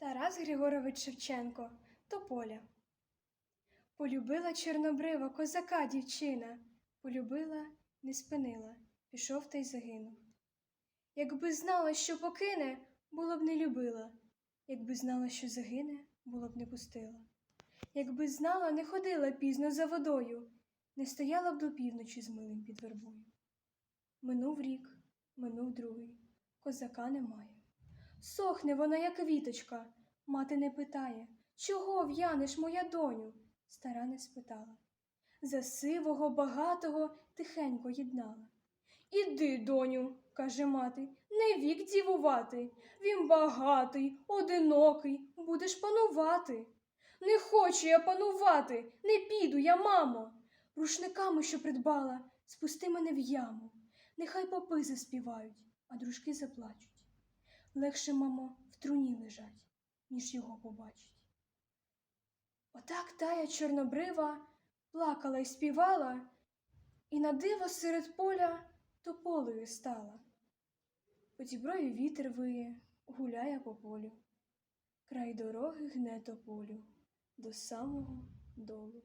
Тарас Григорович Шевченко Тополя. Полюбила чорнобрива козака дівчина, полюбила, не спинила, пішов та й загинув. Якби знала, що покине, було б не любила, якби знала, що загине, було б не пустила. Якби знала, не ходила пізно за водою, не стояла б до півночі з милим під вербою. Минув рік, минув другий, козака немає. Сохне вона, як квіточка. Мати не питає, чого в'янеш, моя доню? Стара не спитала. За сивого, багатого тихенько єднала. Іди, доню, каже мати, не вік дівувати. Він багатий, одинокий, будеш панувати. Не хочу я панувати, не піду я, мамо. Рушниками, що придбала, спусти мене в яму. Нехай попи заспівають, а дружки заплачуть. Легше, мамо, в труні лежать, ніж його побачить. Отак тая чорнобрива плакала й співала, і на диво серед поля тополею стала. По діброві вітер виє, гуляє по полю. Край дороги гне тополю до самого долу.